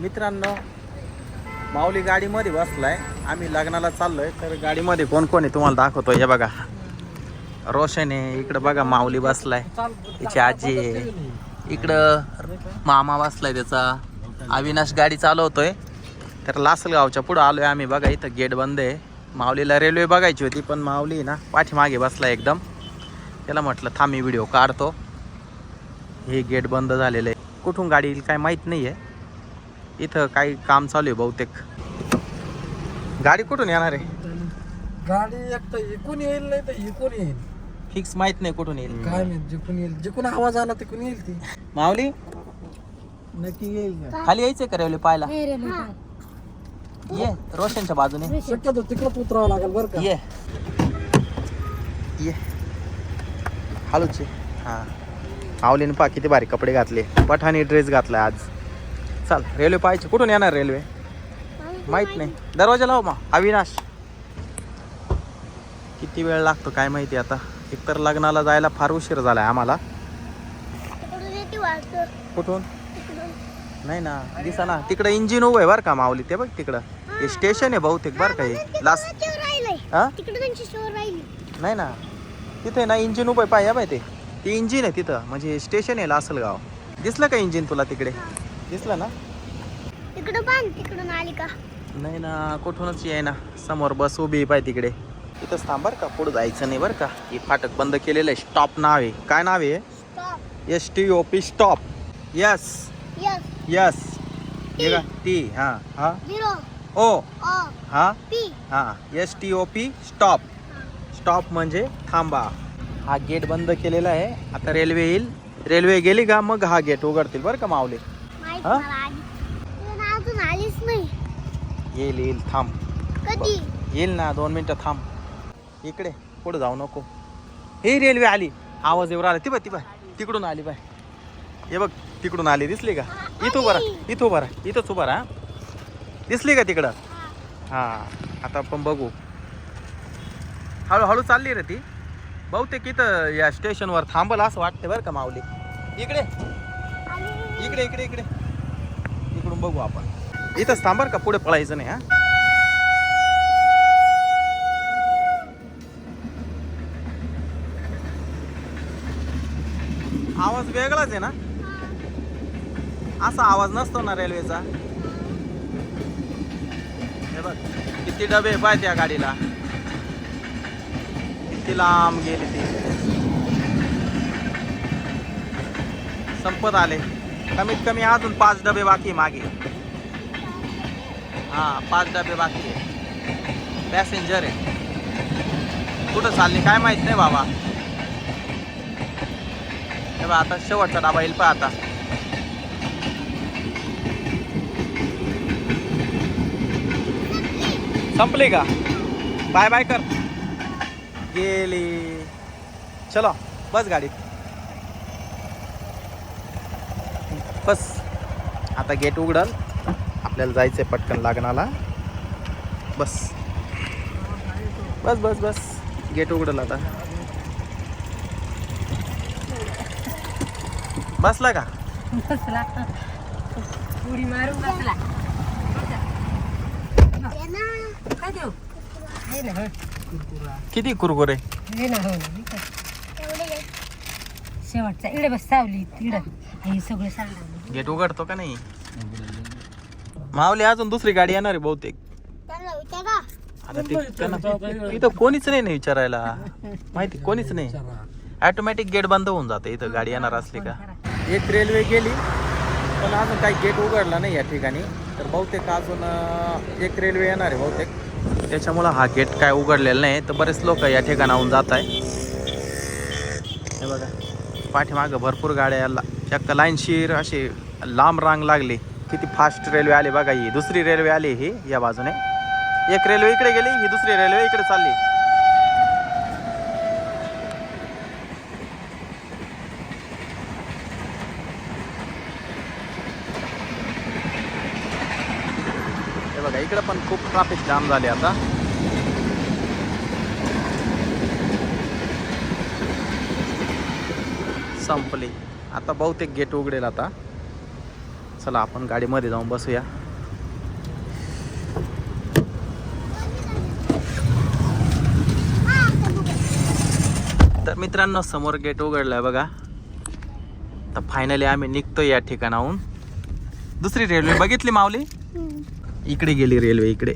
मित्रांनो माऊली गाडीमध्ये बसलाय. आम्ही लग्नाला चाललोय तर गाडीमध्ये कोण कोण आहे तुम्हाला दाखवतो हे बघा. रोशन आहे इकडं बघा माऊली बसलाय. तिची आजी आहे. इकडं मामा बसलाय त्याचा. अविनाश गाडी चालवतोय. तर लासलगावच्या पुढं आलोय आम्ही. बघा इथं गेट बंद आहे. माऊलीला रेल्वे बघायची होती पण माऊली आहे ना पाठीमागे बसला एकदम. त्याला म्हटलं थांबी व्हिडिओ काढतो. हे गेट बंद झालेलं आहे. कुठून गाडी येईल काय माहीत नाही आहे इथं काही काम चालू आहे बहुतेक. गाडी कुठून येणार आहे? गाडी एक तर इकून येईल नाही तर इकून येईल. फिक्स माहीत नाही कुठून येईल. काय माहीत जिकून येईल. जिकून आवाज आला तिकून येईल ती? माऊली? नक्की येईल का? खाली यायचंय का रेल्वे पाहायला? ये रोशनच्या बाजूने. शक्यतो तिकडं उतरावं लागेल बरं का? ये. ये. हळूच ये. हा. माऊलीने पा किती भारी कपडे घातले. पठाणी ड्रेस घातला आज. चाल रेल्वे पाहायची. कुठून येणार रेल्वे? माहीत नाही. दरवाजा लाव मग. अविनाश. किती वेळ लागतो काय माहिती आता? एकतर लग्नाला जायला फार उशीर झालाय आम्हाला. कुठून? नाही ना. दिसा ना तिकडं इंजिन उभं आहे बरं का माऊली? ते बघ तिकडं. हे स्टेशन आहे बहुतेक बरं का हे. लास्ट नाही ना. तिथे ना इंजिन उभं आहे. पाहिजे ते. ते इंजिन आहे तिथं. म्हणजे स्टेशन आहे लासलगाव. दिसलं का इंजिन तुला तिकडे? दिसलं ना? तिकडं बांध तिकडून आली का? नाही ना कुठूनच आहे ना समोर बस उभी पाय तिकडे. इथंच थांब बरं का पुढं जायचं नाही बरं का. हे फाटक बंद केलेलं आहे. स्टॉप नाव आहे. काय नाव आहे stop S T O P stop yes yes हे का टी हां हा. ओ हा. पी हां. S T O P stop stop म्हणजे थांबा. हा गेट बंद केलेला आहे. आता रेल्वे येईल. रेल्वे गेली का? मग हा गेट उघडतील बरं का माहीत हा? अजून आलीच नाही. येईल येईल थांब. कधी? येईल ना दोन मिनटं थांब. इकडे पुढे जाऊ नको. हे रेल्वे आली. आवाज येऊ आला ती बाय ती बाय तिकडून आली बाय. हे बघ तिकडून आली. दिसली का? इथं उभा राहा. इथं उभा राहा. इथंच उभा राहा दिसली का तिकडं? हां. आता आपण बघू. हळूहळू चालली रे ती. बहुतेक इथं या स्टेशनवर थांबल असं वाटतं बरं का माऊली. इकडे. इकडे इकडे इकडे. करून बघू आपण. इथंच थांबर का? पुढे पळायचं नाही हा? आवाज वेगळाच आहे ना? असा आवाज नसतो ना रेल्वेचा हे बघ किती डबे पाय त्या गाडीला. किती लांब गेली ती. संपत आले. कमीत कमी अजून पाच डबे बाकी मागे. हा पाच डबे बाकी आहे. पॅसेंजर आहे. कुठं चालले? काय माहीत नाही बाबा. हे बा आता शेवटचा डबा येईल पहा आता. संपली का? बाय बाय कर. गेली. चलो बस गाडीत. बस आता गेट उघडल. आपल्याला जायचंय पटकन लागणाला. बस. बस बस बस. गेट उघडल आता. बसला का? बसला. उडी मारून बसला. काय देऊ? हे ना हं. किती कुरकुरे? हे ना हो. शेवटचा. इकडे बस सावली. तिकडं. हे सगळं सांगणार गेट उघडतो का नाही? मावली अजून दुसरी गाडी येणार आहे बहुतेक. आता ते त्यांना- इथं कोणीच नाही ना विचारायला. माहिती कोणीच नाही. ऑटोमॅटिक गेट बंद होऊन जाते. इथं गाडी येणार असली का? एक रेल्वे गेली पण अजून काही गेट उघडला नाही या ठिकाणी. तर बहुतेक अजून अं, एक रेल्वे येणार आहे बहुतेक. त्याच्यामुळं हा गेट काय उघडलेला नाही. तर बरेच लोक या ठिकाणाहून जात आहे हे बघा. पाठीमागं भरपूर गाड्या याला चक्क लाईनशीर अशी लांब रांग लागली किती फास्ट रेल्वे आली बघा ही. दुसरी रेल्वे आली ही या बाजूने. एक रेल्वे इकडे गेली ही दुसरी रेल्वे इकडे चालली. हे बघा इकडे पण खूप ट्रॅफिक जाम झाले आता. संपली. आता बहुतेक गेट उघडेल आता. चला आपण गाडीमध्ये जाऊन बसूया. तर मित्रांनो समोर गेट उघडलाय बघा. तर फायनली आम्ही निघतोय या ठिकाणाहून. दुसरी रेल्वे बघितली माऊली? इकडे गेली रेल्वे इकडे.